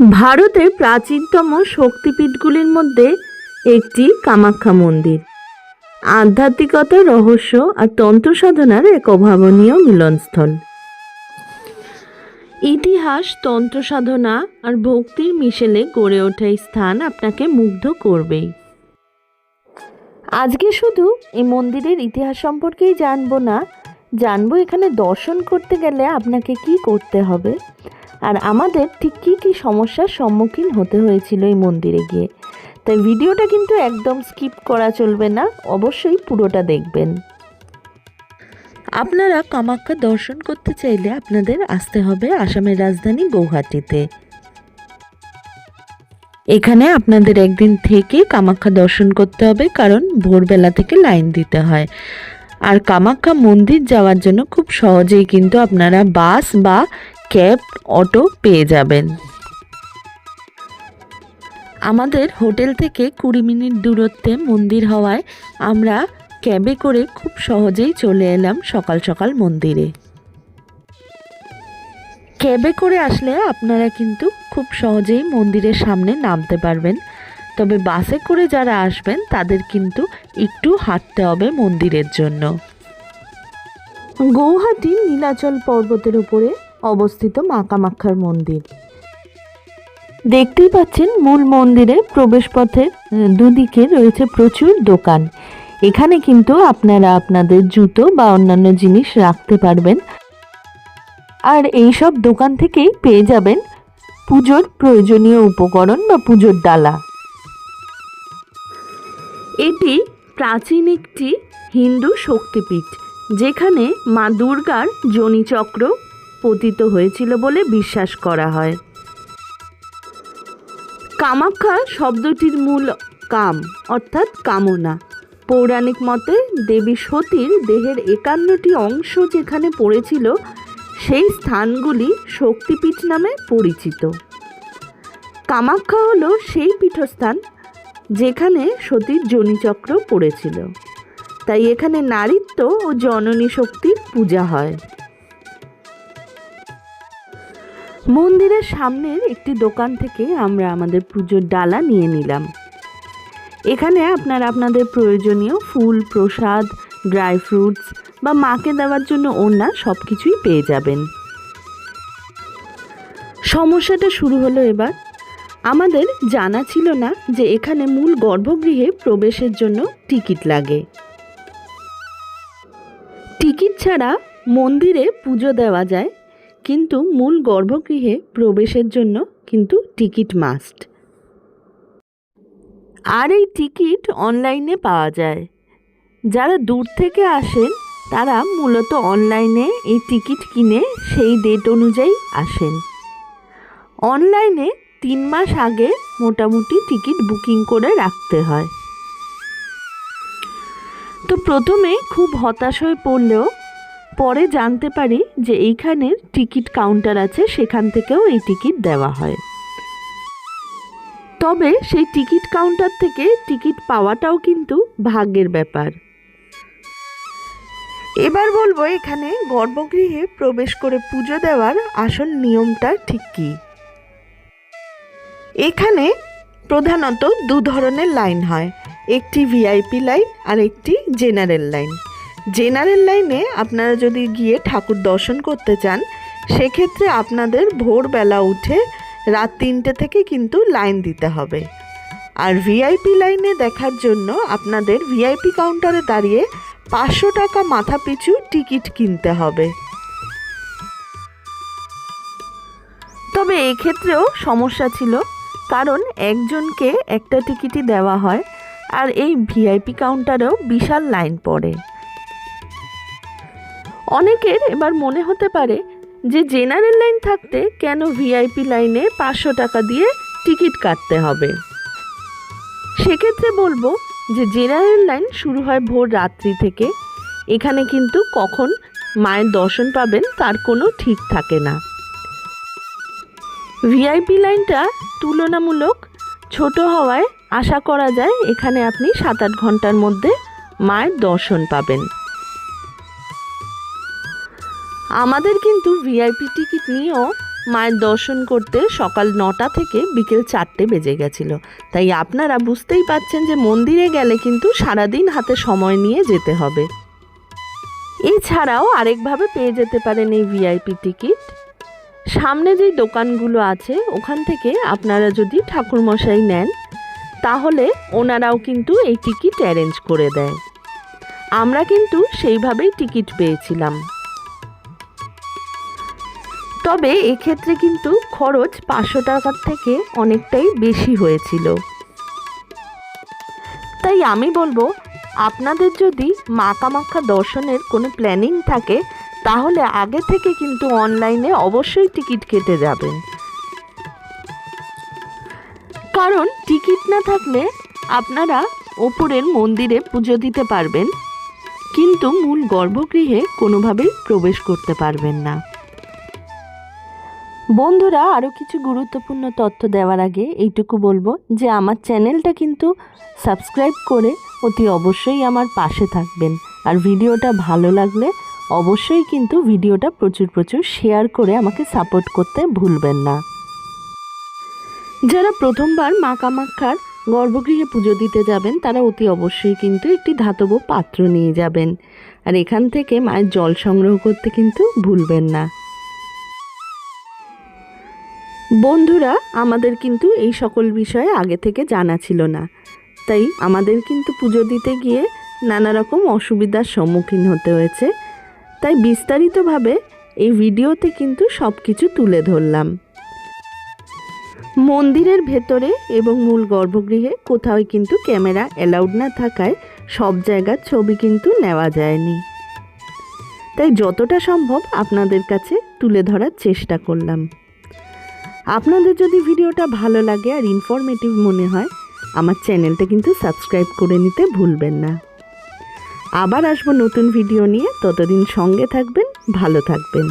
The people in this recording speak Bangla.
ভারতের প্রাচীনতম শক্তিপীঠগুলির মধ্যে একটি কামাখ্যা মন্দির। আধ্যাত্মিকতা, রহস্য আর তন্ত্র সাধনার এক অভাবনীয় মিলনস্থল। ইতিহাস, তন্ত্র সাধনা আর ভক্তির মিশেলে গড়ে ওঠা এই স্থান আপনাকে মুগ্ধ করবেই। আজকে শুধু এই মন্দিরের ইতিহাস সম্পর্কেই জানব না, জানব এখানে দর্শন করতে গেলে আপনাকে কি করতে হবে। আর আমাদের ঠিক কী কী সমস্যার সম্মুখীন হতে হয়েছিল এই মন্দিরে গিয়ে। তাই ভিডিওটা কিন্তু একদম স্কিপ করা চলবে না, অবশ্যই পুরোটা দেখবেন। আপনারা কামাখ্যা দর্শন করতে চাইলে আপনাদের আসতে হবে আসামের রাজধানী গৌহাটিতে। এখানে আপনাদের একদিন থেকে কামাখ্যা দর্শন করতে হবে, কারণ ভোরবেলা থেকে লাইন দিতে হয়। আর কামাখ্যা মন্দির যাওয়ার জন্য খুব সহজেই কিন্তু আপনারা বাস বা ক্যাব, অটো পেয়ে যাবেন। আমাদের হোটেল থেকে কুড়ি মিনিট দূরত্বে মন্দির হওয়ায় আমরা ক্যাবে করে খুব সহজেই চলে এলাম সকাল সকাল মন্দিরে। ক্যাবে করে আসলে আপনারা কিন্তু খুব সহজেই মন্দিরের সামনে নামতে পারবেন। তবে বাসে করে যারা আসবেন, তাদের কিন্তু একটু হাঁটতে হবে মন্দিরের জন্য। গৌহাটি নীলাচল পর্বতের উপরে অবস্থিত মা কামাক্ষার মন্দির। দেখতেই পাচ্ছেন মূল মন্দিরের প্রবেশপথের দুদিকে রয়েছে প্রচুর দোকান। এখানে কিন্তু আপনারা আপনাদের জুতো বা অন্যান্য জিনিস রাখতে পারবেন। আর এই সব দোকান থেকেই পেয়ে যাবেন পুজোর প্রয়োজনীয় উপকরণ বা পুজোর ডালা। এটি প্রাচীন একটি হিন্দু শক্তিপীঠ, যেখানে মা দুর্গার যোনিচক্র পতিত হয়েছিল বলে বিশ্বাস করা হয়। কামাখ্যা শব্দটির মূল কাম, অর্থাৎ কামনা। পৌরাণিক মতে দেবী সতীর দেহের একান্নটি অংশ যেখানে পড়েছিল, সেই স্থানগুলি শক্তিপীঠ নামে পরিচিত। কামাখ্যা হলো সেই পীঠস্থান যেখানে সতীর যোনিচক্র পড়েছিল। তাই এখানে নারীত্ব ও জননী শক্তির পূজা হয়। মন্দিরের সামনের একটি দোকান থেকে আমরা আমাদের পুজোর ডালা নিয়ে নিলাম। এখানে আপনারা আপনাদের প্রয়োজনীয় ফুল, প্রসাদ, ড্রাই ফ্রুটস বা মাকে দেওয়ার জন্য ওড়না সব কিছুই পেয়ে যাবেন। সমস্যাটা শুরু হলো এবার। আমাদের জানা ছিল না যে এখানে মূল গর্ভগৃহে প্রবেশের জন্য টিকিট লাগে। টিকিট ছাড়া মন্দিরে পুজো দেওয়া যায় কিন্তু মূল গর্ভগৃহে প্রবেশের জন্য কিন্তু টিকিট মাস্ট। আর এই টিকিট অনলাইনে পাওয়া যায়। যারা দূর থেকে আসেন, তারা মূলত অনলাইনে এই টিকিট কিনে সেই ডেট অনুযায়ী আসেন। অনলাইনে তিন মাস আগে মোটামুটি টিকিট বুকিং করে রাখতে হয়। তো প্রথমে খুব হতাশ হয়ে পড়লেও পরে জানতে পারি যে এইখানের টিকিট কাউন্টার আছে, সেখান থেকেও এই টিকিট দেওয়া হয়। তবে সেই টিকিট কাউন্টার থেকে টিকিট পাওয়াটাও কিন্তু ভাগ্যের ব্যাপার। এবার বলব এখানে গর্ভগৃহে প্রবেশ করে পুজো দেওয়ার আসল নিয়মটা ঠিক কী? এখানে প্রধানত দু ধরনের লাইন হয়, একটি ভিআইপি লাইন আর একটি জেনারেল লাইন। জেনারেল লাইনে আপনারা যদি গিয়ে ঠাকুর দর্শন করতে চান, সেক্ষেত্রে আপনাদের ভোরবেলা উঠে রাত তিনটে থেকে কিন্তু লাইন দিতে হবে। আর ভিআইপি লাইনে দেখার জন্য আপনাদের ভিআইপি কাউন্টারে দাঁড়িয়ে পাঁচশো টাকা মাথা পিছু টিকিট কিনতে হবে। তবে এক্ষেত্রেও সমস্যা ছিল, কারণ একজনকে একটা টিকিটই দেওয়া হয়, আর এই ভিআইপি কাউন্টারেও বিশাল লাইন পড়ে। অনেকের এবার মনে হতে পারে যে জেনারেল লাইন থাকতে কেন ভিআইপি লাইনে পাঁচশো টাকা দিয়ে টিকিট কাটতে হবে। সেক্ষেত্রে বলব যে জেনারেল লাইন শুরু হয় ভোর রাত্রি থেকে। এখানে কিন্তু কখন মায়ের দর্শন পাবেন তার কোনো ঠিক থাকে না। ভিআইপি লাইনটা তুলনামূলক ছোট হওয়ায় আশা করা যায় এখানে আপনি সাত আট ঘণ্টার মধ্যে মায়ের দর্শন পাবেন। আমাদের কিন্তু ভিআইপি টিকিট নিয়েও মায়ের দর্শন করতে সকাল নটা থেকে বিকেল চারটে বেজে গেছিল। তাই আপনারা বুঝতেই পাচ্ছেন যে মন্দিরে গেলে কিন্তু সারাদিন হাতে সময় নিয়ে যেতে হবে। এছাড়াও আরেকভাবে পেয়ে যেতে পারেন এই ভিআইপি টিকিট। সামনে যেই দোকানগুলো আছে, ওখান থেকে আপনারা যদি ঠাকুরমশাই নেন, তাহলে ওনারাও কিন্তু এই টিকিট অ্যারেঞ্জ করে দেয়। আমরা কিন্তু সেইভাবেই টিকিট পেয়েছিলাম। তবে এক্ষেত্রে কিন্তু খরচ পাঁচশো টাকার থেকে অনেকটাই বেশি হয়েছিল। তাই আমি বলব, আপনাদের যদি মা কামাখ্যা দর্শনের কোনো প্ল্যানিং থাকে, তাহলে আগে থেকে কিন্তু অনলাইনে অবশ্যই টিকিট কেটে যাবেন। কারণ টিকিট না থাকলে আপনারা ওপরের মন্দিরে পুজো দিতে পারবেন, কিন্তু মূল গর্ভগৃহে কোনোভাবেই প্রবেশ করতে পারবেন না। বন্ধুরা আরও কিছু গুরুত্বপূর্ণ তথ্য দেওয়ার আগে এইটুকু বলব যে আমার চ্যানেলটা কিন্তু সাবস্ক্রাইব করে অতি অবশ্যই আমার পাশে থাকবেন। আর ভিডিওটা ভালো লাগলে অবশ্যই কিন্তু ভিডিওটা প্রচুর প্রচুর শেয়ার করে আমাকে সাপোর্ট করতে ভুলবেন না। যারা প্রথমবার মা কামাক্ষার গর্ভগৃহে পুজো দিতে যাবেন, তারা অতি অবশ্যই কিন্তু একটি ধাতব পাত্র নিয়ে যাবেন। আর এখান থেকে মায়ের জল সংগ্রহ করতে কিন্তু ভুলবেন না। বন্ধুরা, আমাদের কিন্তু এই সকল বিষয়ে আগে থেকে জানা ছিল না। তাই আমাদের কিন্তু পুজো দিতে গিয়ে নানা রকম অসুবিধার সম্মুখীন হতে হয়েছে। তাই বিস্তারিতভাবে এই ভিডিওতে কিন্তু সব কিছু তুলে ধরলাম। মন্দিরের ভেতরে এবং মূল গর্ভগৃহে কোথাও কিন্তু ক্যামেরা অ্যালাউড না থাকায় সব জায়গার ছবি কিন্তু নেওয়া যায়নি। তাই যতটা সম্ভব আপনাদের কাছে তুলে ধরার চেষ্টা করলাম। আপনাদের যদি ভিডিওটা ভালো লাগে আর ইনফরমেটিভ মনে হয়, আমার চ্যানেলটা কিন্তু সাবস্ক্রাইব করে নিতে ভুলবেন না। আবার আসব নতুন ভিডিও নিয়ে, ততদিন সঙ্গে থাকবেন, ভালো থাকবেন।